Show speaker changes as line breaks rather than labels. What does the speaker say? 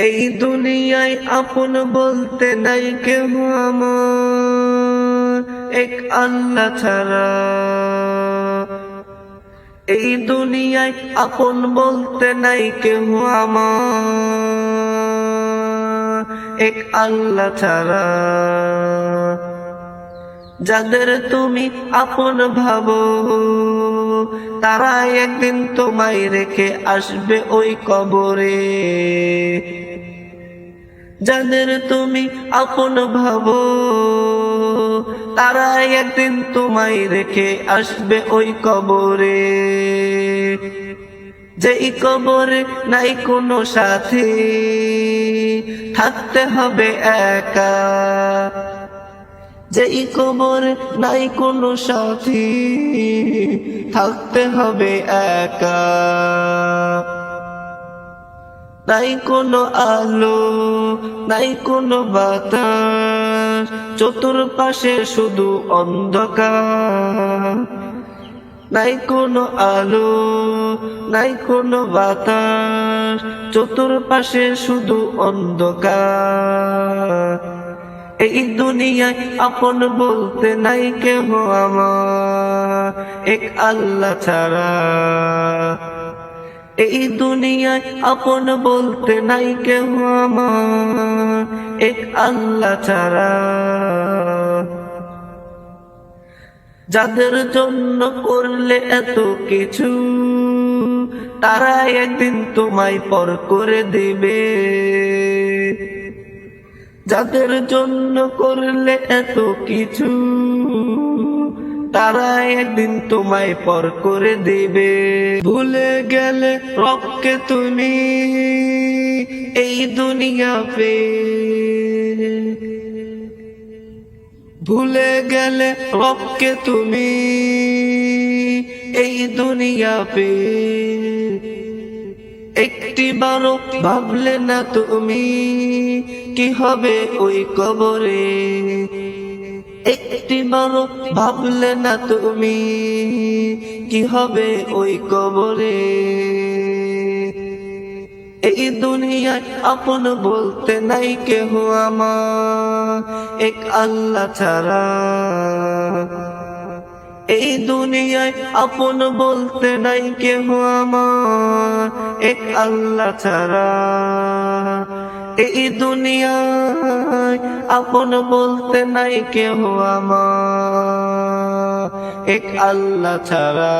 এই দুনিয়ায় আপন বলতে নাই কেহ আমার। এক আল্লাহ ছাড়া। এই দুনিয়ায় আপন বলতে নাই কেহ আমার। এক আল্লাহ ছাড়া। যাদের তুমি আপন ভাবো, তারা একদিন তোমায় রেখে আসবে ওই কবরে। যাদের তুমি আপন ভাবো, তারা একদিন তোমায় রেখে আসবে ওই কবরে। যেই কবরে নাই কোনো সাথী, থাকতে হবে একা। যে কবর নাই কোনো সাথী, থাকতে হবে একা। নাই কোনো আলো, নাই কোনো বাতাস, চতুর্পাশে শুধু অন্ধকার। নাই কোনো আলো, নাই কোনো বাতাস, চতুর্পাশে শুধু অন্ধকার। এই দুনিয়ায় আপন বলতে নাই কেহ আমার, এক আল্লাহ ছাড়া। এই দুনিয়ায় আপন বলতে নাই কেহ আমার। এক আল্লাহ ছাড়া। যাদের জন্য করলে এত কিছু, তারা একদিন তোমায় পর করে দেবে। যাদের জন্য করলে এত কিছু তারা একদিন তোমায় পর করে দেবে। ভুলে গেলে রবকে তুমি এই দুনিয়া পে। ভুলে গেলে রবকে তুমি এই দুনিয়া পে। একটি বারো ভাবলে না তুমি কি হবে ওই কবরে? একটি বারো ভাবলে না তুমি, কি হবে ওই কবরে? এই দুনিয়ায় আপন বলতে নাই কেহ আমার, এক আল্লাহ ছাড়া। এই দুনিয়ায় আপন বলতে নাই কেহ আমার, এক আল্লাহ ছাড়া। এই দুনিয়ায় আপন বলতে নাই কেহ আমার। এক আল্লাহ ছাড়া